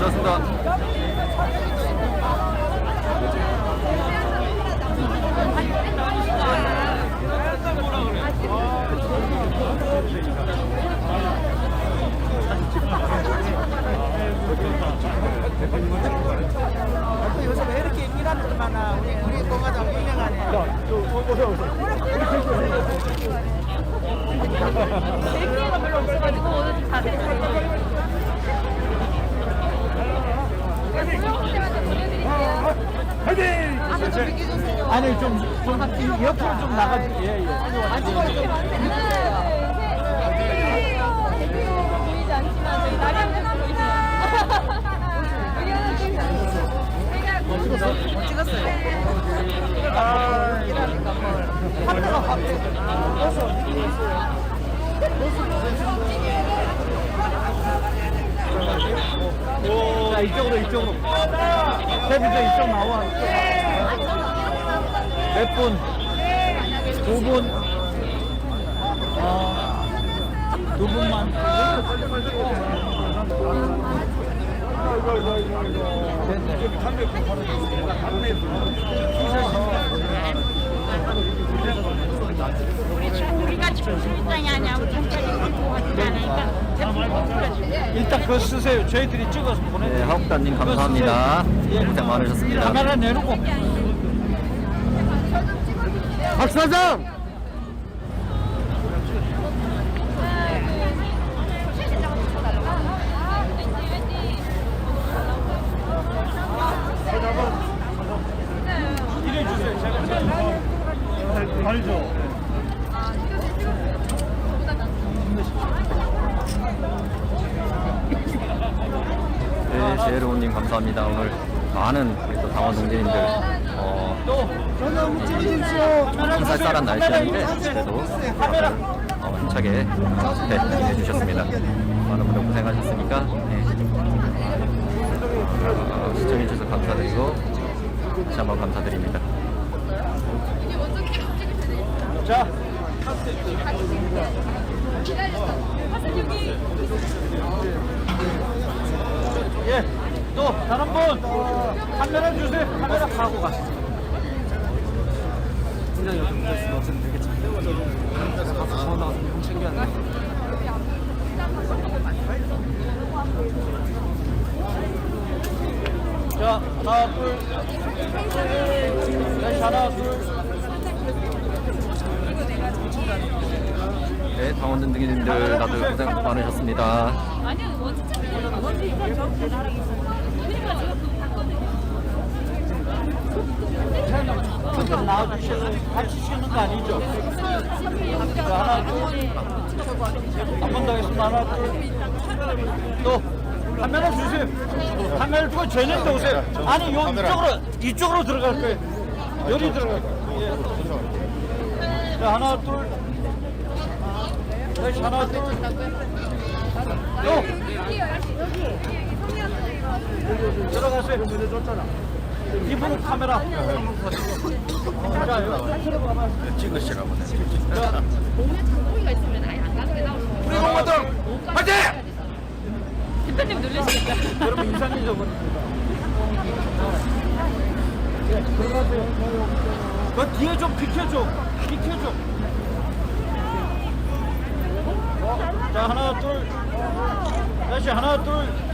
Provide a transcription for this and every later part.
좋습니다. 이렇게 인기라는 많아 우리 우리 동화장 유명하네 오세요 오세요. 새끼가 별로 없어가지고 오늘 좀 다들 아니 좀, 좀 옆으로 좀 나가지. 예, 예. 보이지 않지만 저희 나경은 보이죠. 찍었어요. 하트가 하트. 자, 이쪽으로, 이쪽으로. 세비도 이쪽 나와. 몇 분? 두 분만. 우리가 지금 출장이 아니고 경찰이 들고 가지 않으니까 일단 그거 쓰세요. 저희들이 찍어서 네, 보내드릴게요. 하옥단님 감사합니다. 예. 고생 많으셨습니다. 카메라 내놓고. 박 사장! 이래 주세요. 제가 알죠. 네, 제로우님 감사합니다. 오늘 많은 우리 또 당원 동지님들 어, 쌀쌀한 날씨였는데 그래도 어, 힘차게 네, 해주셨습니다. 많은 분들 고생하셨으니까 네. 어, 시청해주셔서 감사드리고 다시 한번 감사드립니다. 자, 예, 또 다른 분 카메라 주세요. 카메라 하고 가시죠. 자, 하나, 둘. 다시 하나, 둘. 네, 당원 동지님들 다들 고생 많으셨습니다. 아니요, 원칙 찾는 원칙 저렇게 나랑 있어. 그러니까. 좀 나와주시는, 같이 쉬는 거 아니죠? 자, 하나, 둘. 한번 더 하겠습니다. 하나, 둘. 또, 카메라 주세요. 카메라 두고 전현도 오세요. 아니, 요 이쪽으로, 이쪽으로 들어갈 거예요. 여기 들어갈 거예요. 예. 자, 하나, 둘. 하나, 둘. 또. 들어가세요. 이분 카메라. 자, 여기. 찍으시라고. 공기가 있으면 아예 안 가는 게 나오죠. 우리 공화당 화이팅! 대표님 놀라시겠다. 여러분 인상 잊어버립니다. 예, 들어가세요. 그 뒤에 좀 비켜줘. 비켜줘. 어, 자, 하나, 둘. 다시 하나, 둘.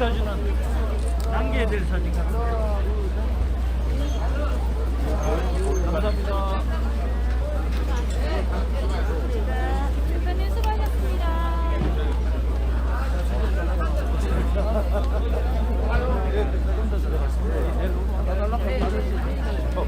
사진은 남겨야 될 사진 같아요. 감사합니다. 대표님 수고하셨습니다. 어,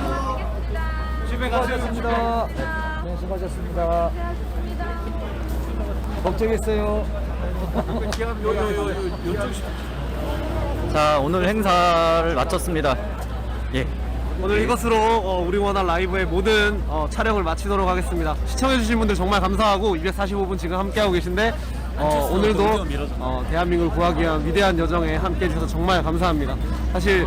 같 집에 가셨습니다. 네, 수고하셨습니다. 걱정했어요. 자, 오늘 행사를 마쳤습니다. 예. 오늘 이것으로 어, 우리 원한 라이브의 모든 어, 촬영을 마치도록 하겠습니다. 시청해주신 분들 정말 감사하고 245분 지금 함께하고 계신데 어, 오늘도 어, 대한민국을 구하기 위한 위대한 여정에 함께해 주셔서 정말 감사합니다. 사실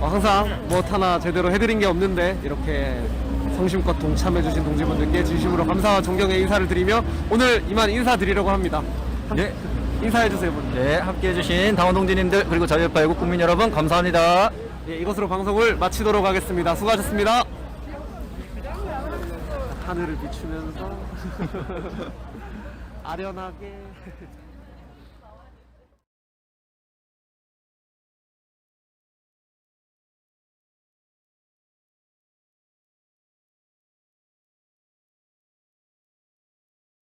어, 항상 무엇 하나 제대로 해드린 게 없는데 이렇게 성심껏 동참해주신 동지분들께 진심으로 감사와 존경의 인사를 드리며 오늘 이만 인사드리려고 합니다. 예. 인사해주세요, 분들. 네, 함께 해주신 당원 동지님들, 그리고 저희 옆 애국 국민 여러분, 감사합니다. 예, 이것으로 방송을 마치도록 하겠습니다. 수고하셨습니다. 하늘을 비추면서 아련하게